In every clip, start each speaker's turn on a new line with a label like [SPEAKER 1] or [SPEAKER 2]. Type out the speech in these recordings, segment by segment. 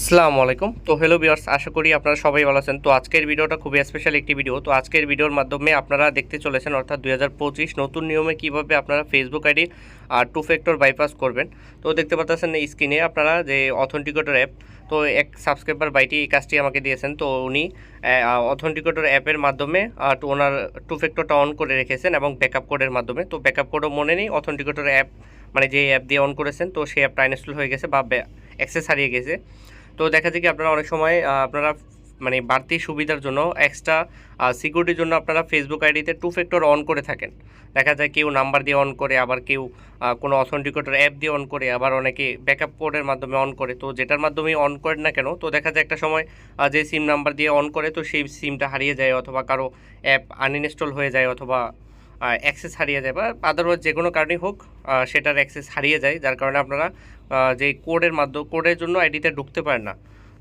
[SPEAKER 1] আসসালামু আলাইকুম। তো হ্যালো বিয়ার্স আশা করি আপনারা সবাই ভালো আছেন। তো আজকের ভিডিওটা খুবই স্পেশাল একটি ভিডিও তো আজকের ভিডিওর মাধ্যমে আপনারা দেখতে চলেছেন অর্থাৎ দু হাজার পঁচিশ নতুন নিয়মে কীভাবে আপনারা ফেসবুক আইডি আর টু ফ্যাক্টর বাইপাস করবেন। তো দেখতে পাচ্ছেন স্ক্রিনে আপনারা যে অথেন্টিকেটর অ্যাপ তো এক সাবস্ক্রাইবার বাইটি এই কাজটি আমাকে দিয়েছেন। তো উনি অথেন্টিকেটর অ্যাপের মাধ্যমে ওনার টু ফ্যাক্টরটা অন করে রেখেছেন এবং ব্যাকআপ কোডের মাধ্যমে। তো ব্যাকআপ কোডও মনে নেই অথেন্টিকেটর অ্যাপ মানে যে অ্যাপ দিয়ে অন করেছেন, তো সেই অ্যাপটা ইনস্টল হয়ে গেছে বা অ্যাক্সেস হারিয়ে গেছে। তো দেখা যায় কি আপনারা অনেক সময় আপনারা মানে বাড়তি সুবিধার জন্য এক্সট্রা সিকিউরিটির জন্য আপনারা ফেসবুক আইডিতে টু ফ্যাক্টর অন করে থাকেন। দেখা যায় কেউ নাম্বার দিয়ে অন করে, আবার কেউ কোনো অথেন্টিকেটর অ্যাপ দিয়ে অন করে, আবার অনেকে ব্যাকআপ কোডের মাধ্যমে অন করে। তো যেটার মাধ্যমে অন করেন না কেন, তো দেখা যায় একটা সময় যে সিম নাম্বার দিয়ে অন করে, তো সেই সিমটা হারিয়ে যায় অথবা কারও অ্যাপ আনইনস্টল হয়ে যায় অথবা অ্যাক্সেস হারিয়ে যায় বা আদারওয়াইজ যে কোনো কারণেই হোক সেটার অ্যাক্সেস হারিয়ে যায়, যার কারণে আপনারা যে কোডের মাধ্যমে কোডের জন্য আইডিতে ঢুকতে পারেন না।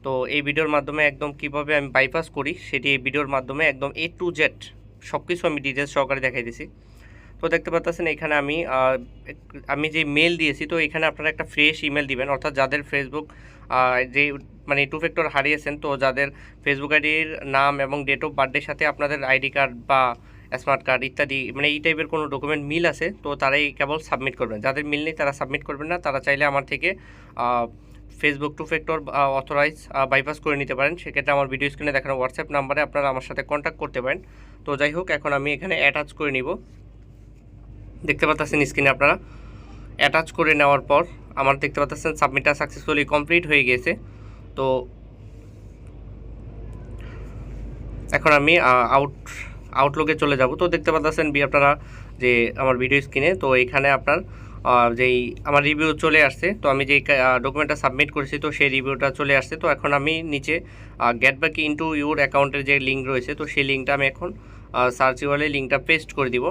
[SPEAKER 1] তো এই ভিডিওর মাধ্যমে একদম কীভাবে আমি বাইপাস করি, সেটি এই ভিডিওর মাধ্যমে একদম এ টু জেড সব কিছু আমি ডিটেলস সহকারে দেখাই দিছি। তো দেখতে পাচ্ছেন এখানে আমি আমি যে মেল দিয়েছি, তো এখানে আপনারা একটা ফ্রেশ ইমেল দিবেন, অর্থাৎ যাদের ফেসবুক যে মানে টু ফ্যাক্টর হারিয়েছেন, তো যাদের ফেসবুক আইডির নাম এবং ডেট অফ বার্থডের সাথে আপনাদের আইডি কার্ড বা স্মার্ট কার্ড ইত্যাদি মানে এই টাইপের কোনো ডকুমেন্ট মিল আছে, তো তারাই কেবল সাবমিট করবেন যাদের মিল নেই তারা সাবমিট করবেন না, তারা চাইলে আমার থেকে Facebook two factor authorize bypass করে নিতে পারেন। সেক্ষেত্রে আমার ভিডিও স্ক্রিনে দেখানো হোয়াটসঅ্যাপ নাম্বারে আপনারা আমার সাথে কন্ট্যাক্ট করতে পারেন। তো যাই হোক, এখন আমি এখানে অ্যাটাচ করে নিব। দেখতে পাচ্ছেন স্ক্রিনে আপনারা। অ্যাটাচ করে নেওয়ার পর আমার দেখতে পাচ্ছেন সাবমিটটা সাকসেসফুলি কমপ্লিট হয়ে গিয়েছে। তো এখন আমি আউট আউটলুকে চলে যাব। তো দেখতে পাচ্ছেন বি আপনারা যে আমার ভিডিও স্ক্রিনে তো এখানে আপনার যেই আমার রিভিউ চলে আসছে, তো আমি যেই ডকুমেন্টটা সাবমিট করেছি, তো সেই রিভিউটা চলে আসছে। তো এখন আমি নিচে গেট ব্যাক ইনটু ইউর অ্যাকাউন্টের যে লিঙ্ক রয়েছে, তো সেই লিঙ্কটা আমি এখন সার্চ ইউআরএ লিঙ্কটা পেস্ট করে দিব।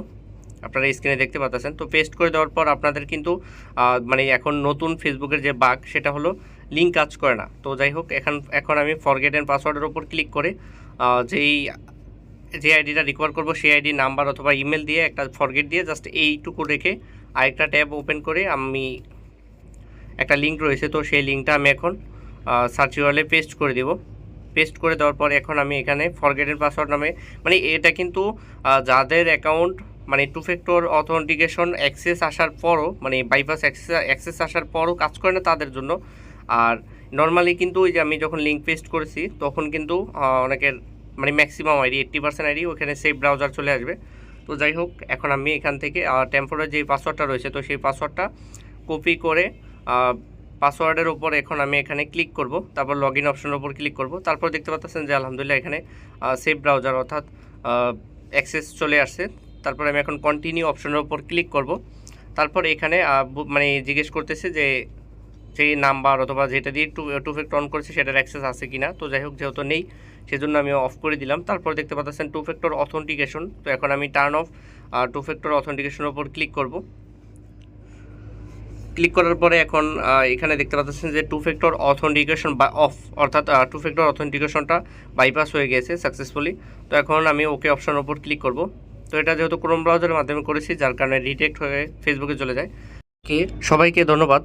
[SPEAKER 1] আপনারা স্ক্রিনে দেখতে পাচ্ছেন। তো পেস্ট করে দেওয়ার পর আপনাদের কিন্তু মানে এখন নতুন ফেসবুকের যে বাগ সেটা হলো লিঙ্ক কাজ করে না। তো যাই হোক, এখন এখন আমি ফরগেট অ্যান্ড পাসওয়ার্ডের ওপর ক্লিক করে যেই যে আইডিটা রিকভার করব, সেই আইডি নাম্বার অথবা ইমেল দিয়ে একটা ফরগেট দিয়ে জাস্ট এইটুকু রেখে আরেকটা ট্যাব ওপেন করে আমি একটা লিঙ্ক রয়েছে, তো সেই লিঙ্কটা আমি এখন সার্চ ইউআরএলে পেস্ট করে দেব। পেস্ট করে দেওয়ার পর এখন আমি এখানে ফরগেটেড পাসওয়ার্ড নামে মানে এটা কিন্তু যাদের অ্যাকাউন্ট মানে টু ফ্যাক্টর অথেন্টিকেশন অ্যাক্সেস আসার পরও মানে বাইপাস অ্যাক্সেস অ্যাক্সেস আসার পরও কাজ করে না তাদের জন্য। আর নর্মালি কিন্তু ওই যে আমি যখন লিঙ্ক পেস্ট করেছি, তখন কিন্তু অনেকের মানে maximum ID eighty percent ID ওখানে সেভ ব্রাউজার চলে আসবে। তো যাই হোক, এখন আমি এখান থেকে টেম্পোরারি যে পাসওয়ার্ডটা রয়েছে, তো সেই পাসওয়ার্ডটা কপি করে পাসওয়ার্ডের উপর এখন আমি এখানে ক্লিক করব। তারপর লগ ইন অপশনের উপর ক্লিক করব। তারপর দেখতে পাচ্ছেন যে আলহামদুলিল্লাহ এখানে সেভ ব্রাউজার অর্থাৎ অ্যাক্সেস চলে আসছে। তারপর আমি এখন কন্টিনিউ অপশনের উপর ক্লিক করব। তারপর এখানে মানে জিজ্ঞেস করতেছে যে সেই নাম্বার অথবা যেটা দিয়ে টু টু ফ্যাক্টর অন করেছে সেটার অ্যাক্সেস আছে কিনা, তো যাই হোক যেহেতু নেই, সেজন্য আমি অফ করে দিলাম। তারপর দেখতে পাচ্ছেন টু ফ্যাক্টর অথেন্টিকেশন তো এখন আমি টার্ন অফ টু ফ্যাক্টর অথেন্টিকেশনের উপর ক্লিক করব। ক্লিক করার পরে এখন এখানে দেখতে পাচ্ছেন যে টু ফ্যাক্টর অথেন্টিকেশন বা অফ অর্থাৎ টু ফ্যাক্টর অথেন্টিকেশনটা বাইপাস হয়ে গেছে সাকসেসফুলি তো এখন আমি ওকে অপশনের উপর ক্লিক করব। তো এটা যেহেতু ক্রোম ব্রাউজারের মাধ্যমে করেছি, যার কারণে রিটেক্ট হয়ে ফেসবুকে চলে যায়। কে সবাইকে ধন্যবাদ।